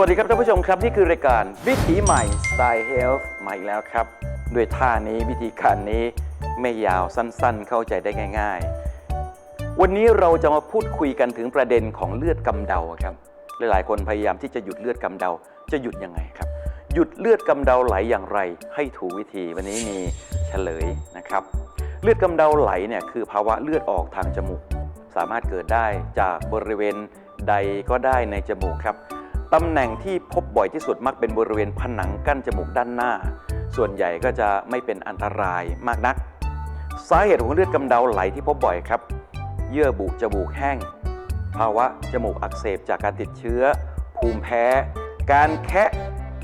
วัสดีครับท่านผู้ชมครับ นี่คือรายการวิถีใหม่สไตล์เฮลท์มาอีกแล้วครับ ด้วยท่านี้วิธีการนี้ไม่ยาวสั้นๆ เข้าใจได้ง่าย ๆ วันนี้เราจะมาพูดคุยกันถึงประเด็นของเลือดกำเดาครับ หลายๆ คนพยายามที่จะหยุดเลือดกำเดาจะหยุดยังไงครับ หยุดเลือดกำเดาไหลอย่างไร ให้ถูกวิธีวันนี้มีเฉลยนะครับ เลือดกำเดาไหลเนี่ยคือภาวะเลือดออกทางจมูก สามารถเกิดได้จากบริเวณใดก็ได้ในจมูกครับ ตำแหน่งที่พบบ่อยที่สุดมักเป็นบริเวณผนังกั้นจมูกด้านหน้า ส่วนใหญ่ก็จะไม่เป็นอันตรายมากนัก สาเหตุของเลือดกำเดาไหลที่พบบ่อยครับ เยื่อบุจมูกแห้ง ภาวะจมูกอักเสบจากการติดเชื้อ ภูมิแพ้ การแคะ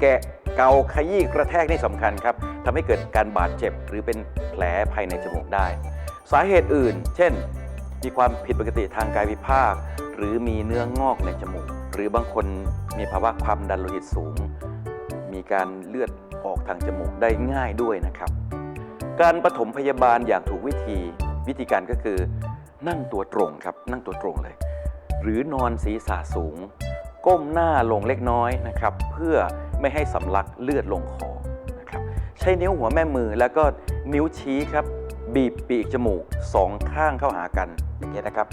แกะเกาขยี้กระแทกนี่สำคัญครับทำให้เกิดการบาดเจ็บหรือเป็นแผลภายในจมูกได้ สาเหตุอื่น เช่น มีความผิดปกติทางกายวิภาค หรือมีเนื้องอกในจมูก หรือบางคนมีภาวะความดันโลหิตสูง มีการเลือดออกทางจมูกได้ง่ายด้วยนะครับ การปฐมพยาบาลอย่างถูกวิธีวิธีการก็คือ นั่งตัวตรงครับ นั่งตัวตรงเลย หรือนอนศีรษะสูง ก้มหน้าลงเล็กน้อยนะครับ เพื่อไม่ให้สำลักเลือดลงคอนะครับใช้นิ้วหัวแม่มือแล้วก็นิ้วชี้ครับ บีบปีกจมูกสองข้างเข้าหากันอย่างนี้ยนะครับ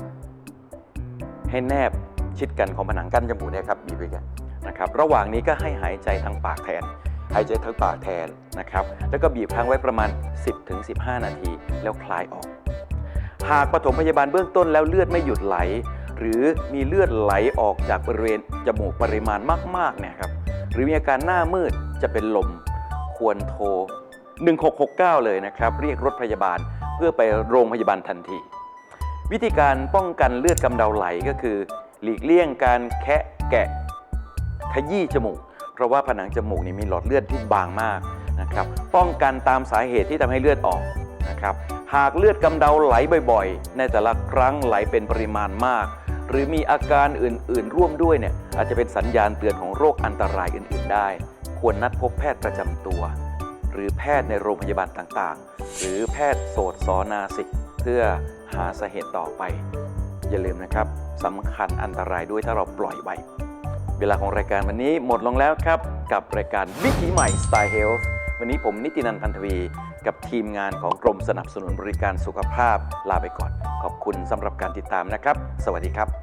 ให้แนบ ชิดกันของผนังกั้นจมูกเนี่ยครับบีบไปกันนะครับระหว่างนี้ก็ให้หายใจทางปากแทน หายใจทางปากแทนนะครับแล้วก็บีบค้างไว้ประมาณ 10-15 นาที แล้วคลายออก หากปฐมพยาบาลเบื้องต้นแล้วเลือดไม่หยุดไหล หรือมีเลือดไหลออกจากบริเวณจมูกปริมาณมากๆเนี่ยครับหรือมีอาการหน้ามืดจะเป็นลมควรโทร 1669 เลยนะครับเรียกรถพยาบาลเพื่อไปโรงพยาบาลทันที วิธีการป้องกันเลือดกำเดาไหลก็คือ หลีกเลี่ยงการแคะแกะขยี้จมูก เพราะว่าผนังจมูกนี่มีหลอดเลือดที่บางมากนะครับป้องกันตามสาเหตุที่ทำให้เลือดออกนะครับหากเลือดกำเดาไหลบ่อยๆ ในแต่ละครั้งไหลเป็นปริมาณมาก หรือมีอาการอื่นๆ ร่วมด้วยเนี่ยอาจจะเป็นสัญญาณเตือนของโรคอันตรายอื่นๆ ได้ ควรนัดพบแพทย์ประจำตัว หรือแพทย์ในโรงพยาบาลต่างๆ หรือแพทย์โสตซอนาสิกเพื่อหาสาเหตุต่อไป อย่าลืมนะครับสำคัญอันตรายด้วยถ้าเราปล่อยไว้ เวลาของรายการวันนี้หมดลงแล้วครับ กับรายการวิถีใหม่สไตล์เฮลท์วันนี้ผมนิตินันพันธวี กับทีมงานของกรมสนับสนุนบริการสุขภาพลาไปก่อน ขอบคุณสำหรับการติดตามนะครับ สวัสดีครับ